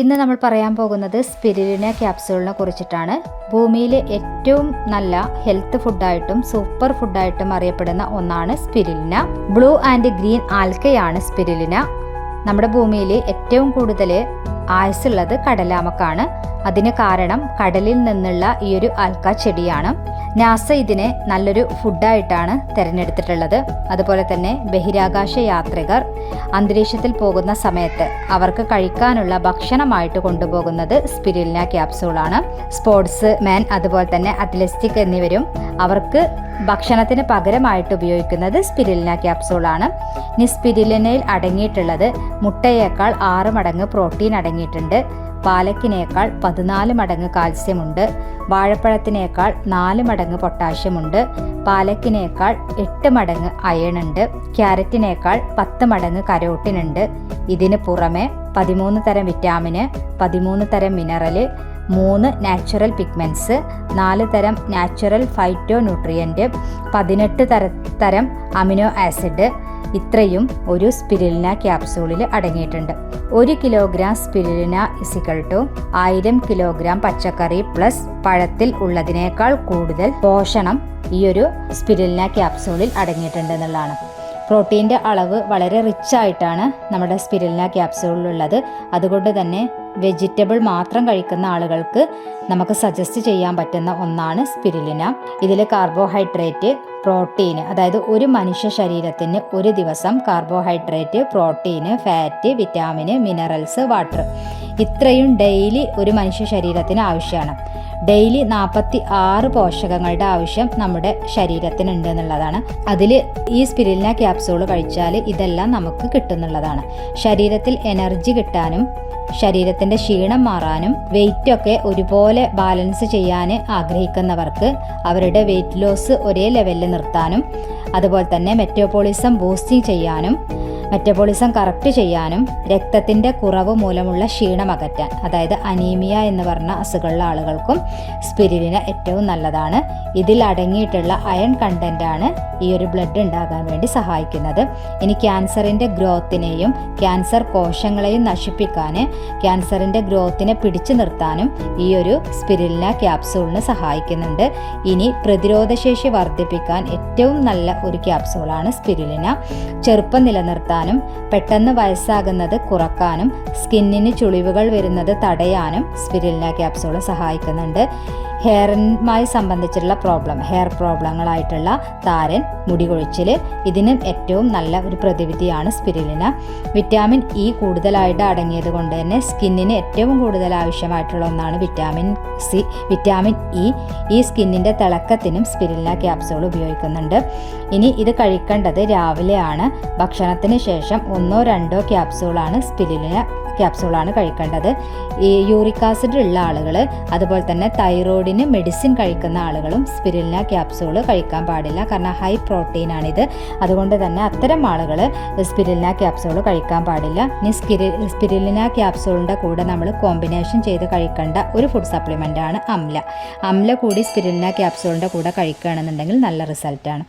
ഇന്ന് നമ്മൾ പറയാൻ പോകുന്നത് സ്പിരിലിന ക്യാപ്സൂളിനെ കുറിച്ചിട്ടാണ്. ഭൂമിയിലെ ഏറ്റവും നല്ല ഹെൽത്ത് ഫുഡായിട്ടും സൂപ്പർ ഫുഡായിട്ടും അറിയപ്പെടുന്ന ഒന്നാണ് സ്പിരിലിന. ബ്ലൂ ആൻഡ് ഗ്രീൻ ആൽക്കയാണ് സ്പിരിലിന. നമ്മുടെ ഭൂമിയിൽ ഏറ്റവും കൂടുതൽ ആയുസുള്ളത് കടലാമക്കാണ്. അതിന് കാരണം കടലിൽ നിന്നുള്ള ഈ ഒരു ആൽക്ക ചെടിയാണ്. നാസ ഇതിനെ നല്ലൊരു ഫുഡായിട്ടാണ് തിരഞ്ഞെടുത്തിട്ടുള്ളത്. അതുപോലെ തന്നെ ബഹിരാകാശ യാത്രികർ അന്തരീക്ഷത്തിൽ പോകുന്ന സമയത്ത് അവർക്ക് കഴിക്കാനുള്ള ഭക്ഷണമായിട്ട് കൊണ്ടുപോകുന്നത് സ്പിരിലിന ക്യാപ്സൂളാണ്. സ്പോർട്സ് മാൻ അതുപോലെ തന്നെ അത്ലറ്റിക് എന്നിവരും അവർക്ക് ഭക്ഷണത്തിന് പകരമായിട്ട് ഉപയോഗിക്കുന്നത് സ്പിരിലിന ക്യാപ്സൂളാണ്. ഇനി സ്പിരുലിനയിൽ അടങ്ങിയിട്ടുള്ളത് മുട്ടയേക്കാൾ ആറ് മടങ്ങ് പ്രോട്ടീൻ അടങ്ങിയിട്ടുണ്ട്. പാലക്കിനേക്കാൾ പതിനാല് മടങ്ങ് കാൽസ്യമുണ്ട്. വാഴപ്പഴത്തിനേക്കാൾ നാല് മടങ്ങ് പൊട്ടാഷ്യമുണ്ട്. പാലക്കിനേക്കാൾ എട്ട് മടങ്ങ് അയണുണ്ട്. ക്യാരറ്റിനേക്കാൾ പത്ത് മടങ്ങ് കരോട്ടിനുണ്ട്. ഇതിന് പുറമെ പതിമൂന്ന് തരം വിറ്റാമിന് പതിമൂന്ന് തരം മിനറൽ മൂന്ന് നാച്ചുറൽ പിഗ്മെന്റ്സ് നാല് തരം നാച്ചുറൽ ഫൈറ്റോ ന്യൂട്രിയന്റ് പതിനെട്ട് തര തരം അമിനോ ആസിഡ് ഇത്രയും ഒരു സ്പിരിലിന ക്യാപ്സൂളിൽ അടങ്ങിയിട്ടുണ്ട്. ഒരു kilogram spirulina is equal to ആയിരം കിലോഗ്രാം പച്ചക്കറി പ്ലസ് പഴത്തിൽ ഉള്ളതിനേക്കാൾ കൂടുതൽ പോഷണം ഈ ഒരു സ്പിരിലിന ക്യാപ്സൂളിൽ അടങ്ങിയിട്ടുണ്ട് എന്നുള്ളതാണ്. പ്രോട്ടീന്റെ അളവ് വളരെ റിച്ച് ആയിട്ടാണ് നമ്മുടെ സ്പിരുലിന ക്യാപ്സൂളിലുള്ളത്. അതുകൊണ്ട് തന്നെ വെജിറ്റബിൾ മാത്രം കഴിക്കുന്ന ആളുകൾക്ക് നമുക്ക് സജസ്റ്റ് ചെയ്യാൻ പറ്റുന്ന ഒന്നാണ് സ്പിരിലിന ഇതിൽ കാർബോഹൈഡ്രേറ്റ് പ്രോട്ടീൻ അതായത് ഒരു മനുഷ്യ ശരീരത്തിന് ഒരു ദിവസം carbohydrate protein fat vitamin minerals water ഇത്രയും ഡെയിലി ഒരു മനുഷ്യ ശരീരത്തിന് ആവശ്യമാണ്. ഡെയിലി നാൽപ്പത്തി ആറ് പോഷകങ്ങളുടെ ആവശ്യം നമ്മുടെ ശരീരത്തിനുണ്ട് എന്നുള്ളതാണ്. അതിൽ ഈ സ്പിരിലിന ക്യാപ്സൂൾ കഴിച്ചാൽ ഇതെല്ലാം നമുക്ക് കിട്ടുന്നുള്ളതാണ്. ശരീരത്തിൽ എനർജി കിട്ടാനും ശരീരത്തിന്റെ ക്ഷീണം മാറാനും വെയിറ്റ് ഒക്കെ ഒരുപോലെ ബാലൻസ് ചെയ്യാൻ ആഗ്രഹിക്കുന്നവർക്ക് അവരുടെ വെയിറ്റ് ലോസ് ഒരേ ലെവലിൽ നിർത്താനും അതുപോലെ തന്നെ മെറ്റോപോളിസം ബൂസ്റ്റിംഗ് ചെയ്യാനും മെറ്റബോളിസം കറക്റ്റ് ചെയ്യാനും രക്തത്തിന്റെ കുറവ് മൂലമുള്ള ക്ഷീണം അകറ്റാൻ അതായത് അനീമിയ എന്ന് പറഞ്ഞ അസുഖമുള്ള ആളുകൾക്കും സ്പിരിലിന ഏറ്റവും നല്ലതാണ്. ഇതിൽ അടങ്ങിയിട്ടുള്ള അയൺ കണ്ടന്റാണ് ഈ ഒരു ബ്ലഡ് ഉണ്ടാകാൻ വേണ്ടി സഹായിക്കുന്നത്. ഇനി ക്യാൻസറിന്റെ ഗ്രോത്തിനെയും ക്യാൻസർ കോശങ്ങളെയും നശിപ്പിക്കാൻ ക്യാൻസറിന്റെ ഗ്രോത്തിനെ പിടിച്ചു നിർത്താനും ഈ ഒരു സ്പിരിലിന ക്യാപ്സൂളിന് സഹായിക്കുന്നുണ്ട്. ഇനി പ്രതിരോധശേഷി വർദ്ധിപ്പിക്കാൻ ഏറ്റവും നല്ല ഒരു ക്യാപ്സൂളാണ് സ്പിരിലിന ചെറുപ്പം നിലനിർത്താനും പെട്ടെന്ന് വയസ്സാകുന്നത് കുറക്കാനും സ്കിന്നിന് ചുളിവുകൾ വരുന്നത് തടയാനും സ്പിരിലിന ക്യാപ്സൂൾ സഹായിക്കുന്നുണ്ട്. ഹെയറുമായി സംബന്ധിച്ചിട്ടുള്ള പ്രോബ്ലം ഹെയർ പ്രോബ്ലങ്ങളായിട്ടുള്ള താരൻ മുടി കൊഴിച്ചിൽ ഇതിന് ഏറ്റവും നല്ല ഒരു പ്രതിവിധിയാണ് സ്പിരിലിന. വിറ്റാമിൻ ഇ കൂടുതലായിട്ട് അടങ്ങിയത് കൊണ്ട് തന്നെ സ്കിന്നിന് ഏറ്റവും കൂടുതൽ ആവശ്യമായിട്ടുള്ള ഒന്നാണ് വിറ്റാമിൻ സി വിറ്റാമിൻ ഇ ഈ സ്കിന്നിന്റെ തിളക്കത്തിനും സ്പിരില്ല ക്യാപ്സൂൾ ഉപയോഗിക്കുന്നുണ്ട്. ഇനി ഇത് കഴിക്കേണ്ടത് രാവിലെയാണ്. ഭക്ഷണത്തിന് ശേഷം ഒന്നോ രണ്ടോ ക്യാപ്സൂളാണ് സ്പിരുലിന ക്യാപ്സൂളാണ് കഴിക്കേണ്ടത്. ഈ യൂറിക് ആസിഡ് ഉള്ള ആളുകൾ അതുപോലെ തന്നെ തൈറോയിഡിന് മെഡിസിൻ കഴിക്കുന്ന ആളുകളും സ്പിരിലിന ക്യാപ്സൂൾ കഴിക്കാൻ പാടില്ല. കാരണം ഹൈ പ്രോട്ടീൻ പ്രോട്ടീനാണിത് അതുകൊണ്ട് തന്നെ അത്തരം ആളുകൾ സ്പിരിലിന ക്യാപ്സൂൾ കഴിക്കാൻ പാടില്ല. ഇനി സ്പിരി സ്പിരിലിന ക്യാപ്സൂളിന്റെ കൂടെ നമ്മൾ കോമ്പിനേഷൻ ചെയ്ത് കഴിക്കേണ്ട ഒരു ഫുഡ് സപ്ലിമെന്റ് ആണ് അമ്ല. അംല കൂടി സ്പിരിലിന ക്യാപ്സൂളിന്റെ കൂടെ കഴിക്കുകയാണെന്നുണ്ടെങ്കിൽ നല്ല റിസൾട്ടാണ്